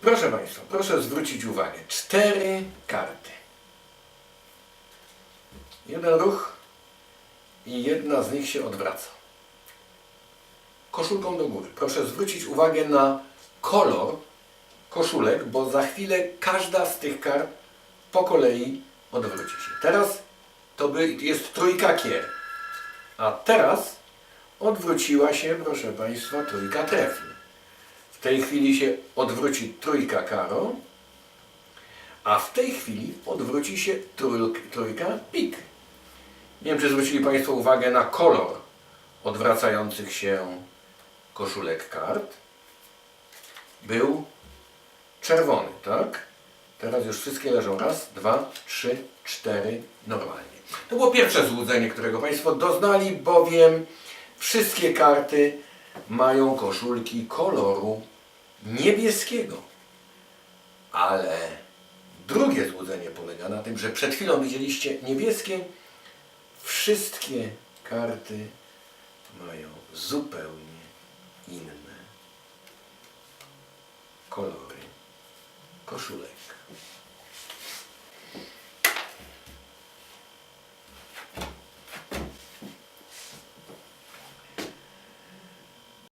Proszę Państwa, proszę zwrócić uwagę. Cztery karty. Jeden ruch i jedna z nich się odwraca. Koszulką do góry. Proszę zwrócić uwagę na kolor koszulek, bo za chwilę każda z tych kart po kolei odwróci się. Teraz to jest trójka kier. A teraz odwróciła się, proszę Państwa, trójka trefny. W tej chwili się odwróci trójka karo, a w tej chwili odwróci się trójk, trójka pik. Nie wiem, czy zwrócili Państwo uwagę na kolor odwracających się koszulek kart. Był czerwony, tak? Teraz już wszystkie leżą raz, dwa, trzy, cztery, normalnie. To było pierwsze złudzenie, którego Państwo doznali, bowiem wszystkie karty mają koszulki koloru niebieskiego. Ale drugie złudzenie polega na tym, że przed chwilą widzieliście niebieskie. Wszystkie karty mają zupełnie inne kolory koszulek.